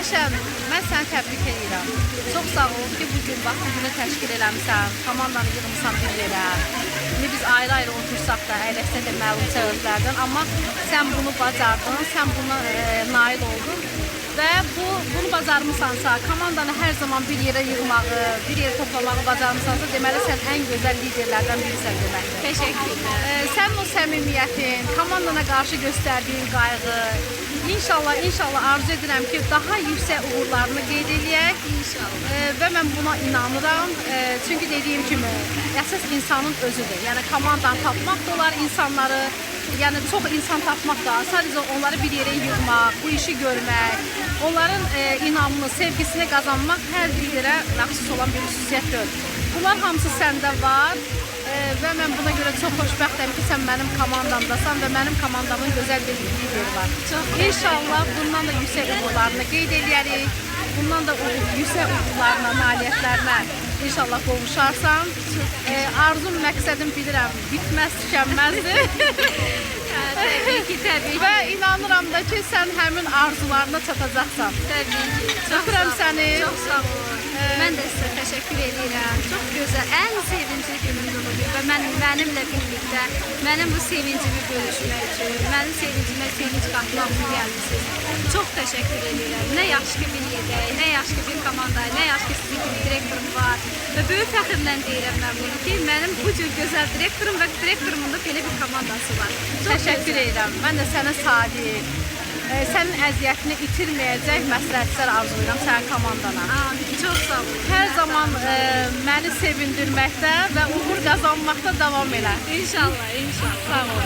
Ayşən, mən səni təbrik edirəm. Çox sağ ol ki, bu gün bax bu günü təşkil eləmisən, komandanı yığmısan bir yerə. İndi biz ayrı-ayrı otursaq da, əyləşsə də məlum səbəblərdən, amma sən bunu bacardın, sən buna e, nail oldun və bu bunu bacarmısansa, komandanı hər zaman bir yerə yığmağı, bir yerə toplamağı bacarmısansa, deməli sən ən gözəl liderlərdən birisən deməkdir. Teşekkürler. Ee, sənin o səmimiyyətin, komandana qarşı göstərdiyin qayğı, inşallah, inşallah arzu edirəm ki, daha yüksək uğurlarını qeyd eləyək. İnşallah. Ee, və mən buna inanıram. Ee, çünki dediyim kimi, əsas insanın özüdür. Yəni komandanı tapmaq da olar insanları, yəni çox insan tapmaq da, sadəcə onları bir yerə yığmaq, bu işi görmək, onların e, inamını, sevgisini qazanmaq hər liderə məxsus olan bir xüsusiyyətdir. Bunlar hamısı səndə var. Ee, və mən buna görə çox xoşbəxtəm ki, sən mənim komandamdasan və mənim komandamın gözəl bir lideri var. İnşallah bundan da yüksək uğurlarını qeyd eləyərik. Bundan da uğur, yüksək uğurlarına, nailiyyətlərinə inşallah qovuşarsan. Ee, arzum, məqsədim bilirəm, bitməz, tükənməzdir. Tabii ki, tabii ki. və inanıram da ki, sən həmin arzularına çatacaqsan. Tabii ki. Öpürəm səni. Çok sağ ol. Ben de size teşekkür ederim. Çok güzel. En sevinçli günümdür bugün ve ben benimle birlikte benim bu sevincimi bölüşmek için, benim sevincime sevinç katmak için geldiniz. Çok teşekkür ederim. Ne yaş ki bir yedek, ne yaş ki bir komanda, ne yaş ki sizin gibi direktorum var. Ve büyük fəxrlə deyirəm mən bunu ki, benim bu cür gözəl direktorum və direktorumun da belə bir komandası var. Çox Təşəkkür gözəl. edirəm. Mən də sənə sadiq, e, sənin əziyyətini itirməyəcək məsləhətlər arzulayıram sənin komandana. Amin. Çok sağ olun. Hər zaman e, məni sevindirməkdə və uğur qazanmaqda davam elə. İnşallah, inşallah. Sağ ol.